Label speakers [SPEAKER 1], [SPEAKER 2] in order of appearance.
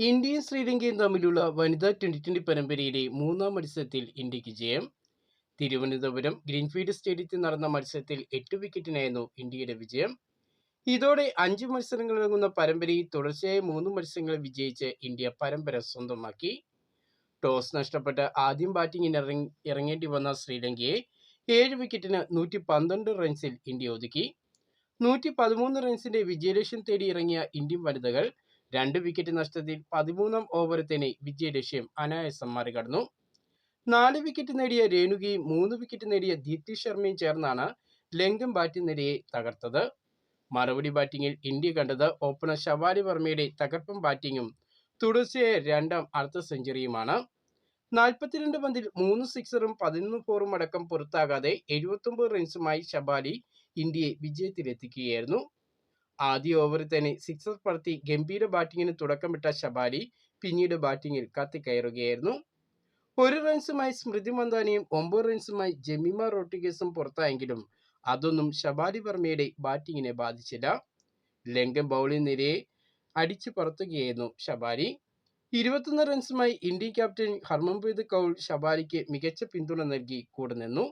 [SPEAKER 1] ഇന്ത്യയും ശ്രീലങ്കയും തമ്മിലുള്ള വനിതാ ട്വന്റി ട്വന്റി പരമ്പരയിലെ മൂന്നാം മത്സരത്തിൽ ഇന്ത്യയ്ക്ക് ജയം. തിരുവനന്തപുരം ഗ്രീൻഫീൽഡ് സ്റ്റേഡിയത്തിൽ നടന്ന മത്സരത്തിൽ എട്ട് വിക്കറ്റിനായിരുന്നു ഇന്ത്യയുടെ വിജയം. ഇതോടെ അഞ്ച് മത്സരങ്ങളടങ്ങുന്ന പരമ്പരയിൽ തുടർച്ചയായി മൂന്ന് മത്സരങ്ങൾ വിജയിച്ച് ഇന്ത്യ പരമ്പര സ്വന്തമാക്കി. ടോസ് നഷ്ടപ്പെട്ട് ആദ്യം ബാറ്റിംഗിന് ഇറങ്ങി ഇറങ്ങേണ്ടി വന്ന ശ്രീലങ്കയെ ഏഴ് വിക്കറ്റിന് നൂറ്റി പന്ത്രണ്ട് റൺസിൽ ഇന്ത്യ ഒതുക്കി. നൂറ്റി പതിമൂന്ന് റൺസിന്റെ വിജയലക്ഷ്യം തേടി ഇറങ്ങിയ ഇന്ത്യൻ വനിതകൾ രണ്ട് വിക്കറ്റ് നഷ്ടത്തിൽ പതിമൂന്നാം ഓവറിൽ തന്നെ വിജയലക്ഷ്യം അനായാസം മറികടന്നു. നാല് വിക്കറ്റ് നേടിയ രേണുകയും മൂന്ന് വിക്കറ്റ് നേടിയ ദീപ്തി ശർമ്മയും ചേർന്നാണ് ലങ്കൻ ബാറ്റിംഗ് നിരയെ തകർത്തത്. മറുപടി ബാറ്റിംഗിൽ ഇന്ത്യ കണ്ടത് ഓപ്പണർ ഷവാലി വർമ്മയുടെ തകർപ്പൻ ബാറ്റിങ്ങും തുടർച്ചയായ രണ്ടാം അർദ്ധ സെഞ്ചുറിയുമാണ് നാൽപ്പത്തിരണ്ട് പന്തിൽ മൂന്ന് സിക്സറും പതിനൊന്ന് ഫോറും അടക്കം പുറത്താകാതെ എഴുപത്തൊമ്പത് റൺസുമായി ഷവാലി ഇന്ത്യയെ വിജയത്തിലെത്തിക്കുകയായിരുന്നു. ആദ്യ ഓവറിൽ തന്നെ. സിക്സർ പറത്തി ഗംഭീര ബാറ്റിങ്ങിന് തുടക്കമിട്ട ശബാലി പിന്നീട് ബാറ്റിങ്ങിൽ കത്തിക്കയറുകയായിരുന്നു ഒരു റൺസുമായി സ്മൃതി മന്ദാനിയും ഒമ്പത് റൺസുമായി ജമീമ റോട്ടിഗസും പുറത്തായെങ്കിലും അതൊന്നും ശബാലി വർമ്മയുടെ ബാറ്റിങ്ങിനെ ബാധിച്ചില്ല. ലങ്കൻ ബൗളിംഗ് നിരയെ അടിച്ചു പറത്തുകയായിരുന്നു ശബാലി. ഇരുപത്തൊന്ന് റൺസുമായി ഇന്ത്യൻ ക്യാപ്റ്റൻ ഹർമൻപ്രീത് കൗൾ ശബാലിക്ക് മികച്ച പിന്തുണ നൽകി കൂടെ നിന്നു.